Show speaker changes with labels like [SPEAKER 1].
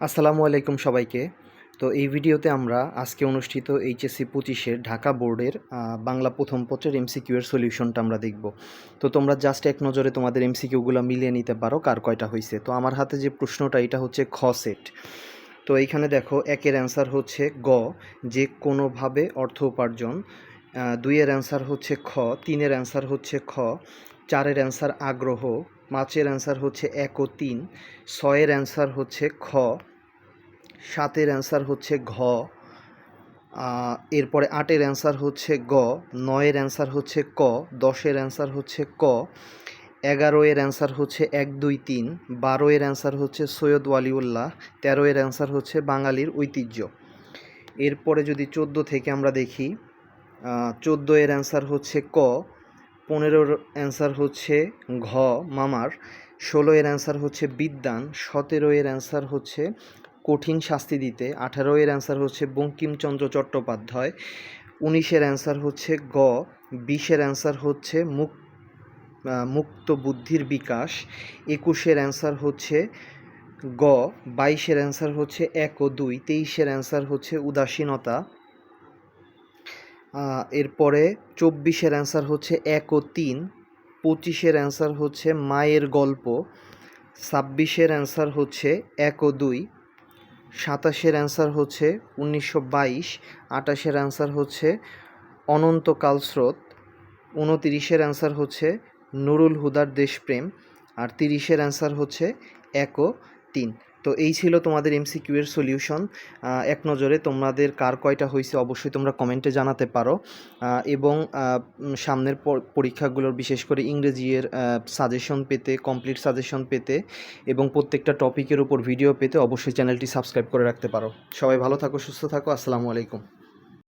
[SPEAKER 1] আসসালামু আলাইকুম সবাইকে। তো এই ভিডিওতে আমরা আজকে অনুষ্ঠিত এইচএসসি পঁচিশের ঢাকা বোর্ডের বাংলা প্রথম পত্রের এমসিকিউ এর সলিউশনটা আমরা দেখব। তো তোমরা জাস্ট এক নজরে তোমাদের এমসিকিউগুলো মিলিয়ে নিতে পারো কার কয়টা হয়েছে তো আমার হাতে যে প্রশ্নটা, এটা হচ্ছে খ সেট। তো এইখানে দেখো, একের অ্যান্সার হচ্ছে গ, যে কোনোভাবে অর্থ উপার্জন। দুইয়ের অ্যান্সার হচ্ছে খ, তিনের অ্যান্সার হচ্ছে খ, চারের অ্যান্সার আগ্রহ পাঁচের অ্যান্সার হচ্ছে এক ও তিন ছয়ের অ্যান্সার হচ্ছে খ সাতের অ্যান্সার হচ্ছে ঘ এরপরে আটের অ্যান্সার হচ্ছে গ নয়ের অ্যান্সার হচ্ছে ক দশের অ্যান্সার হচ্ছে ক এগারো এর অ্যান্সার হচ্ছে এক দুই তিন বারো এর অ্যান্সার হচ্ছে সৈয়দ ওয়ালিউল্লাহ তেরো এর অ্যান্সার হচ্ছে বাঙালির ঐতিহ্য এরপরে যদি চোদ্দ থেকে আমরা দেখি চোদ্দ এর অ্যান্সার হচ্ছে ক পনেরোর অ্যান্সার হচ্ছে ঘ মামার ষোলো এর অ্যান্সার হচ্ছে বিদ্যান সতেরো এর অ্যান্সার হচ্ছে কঠিন শাস্তি দিতে আঠারো এর অ্যান্সার হচ্ছে বঙ্কিমচন্দ্র চট্টোপাধ্যায়, উনিশের অ্যান্সার হচ্ছে গ, বিশের অ্যান্সার হচ্ছে মুক মুক্ত বুদ্ধির বিকাশ, একুশের অ্যান্সার হচ্ছে গ, বাইশের অ্যান্সার হচ্ছে এক ও দুই, তেইশের অ্যান্সার হচ্ছে উদাসীনতা এরপরে চব্বিশের অ্যান্সার হচ্ছে এক ও তিন, পঁচিশের অ্যান্সার হচ্ছে মায়ের গল্প, ছাব্বিশের অ্যান্সার হচ্ছে এক ও দুই, সাতাশের অ্যান্সার হচ্ছে উনিশশো বাইশ আটাশের অ্যান্সার হচ্ছে অনন্তকাল স্রোত, উনতিরিশের অ্যান্সার হচ্ছে নুরুল হুদার দেশপ্রেম, আর তিরিশের অ্যান্সার হচ্ছে এক ও তিন। তো এই ছিল তোমাদের এমসিকিউ এর সলিউশন এক নজরে তোমাদের কার কয়টা হয়েছে অবশ্যই তোমরা কমেন্টে জানাতে পারো। এবং সামনের পরীক্ষাগুলোর বিশেষ করে ইংরেজি এর সাজেশন পেতে কমপ্লিট সাজেশন পেতে এবং প্রত্যেকটা টপিকের উপর ভিডিও পেতে অবশ্যই চ্যানেলটি সাবস্ক্রাইব করে রাখতে পারো। সবাই ভালো থাকো, সুস্থ থাকো, আসসালামু আলাইকুম।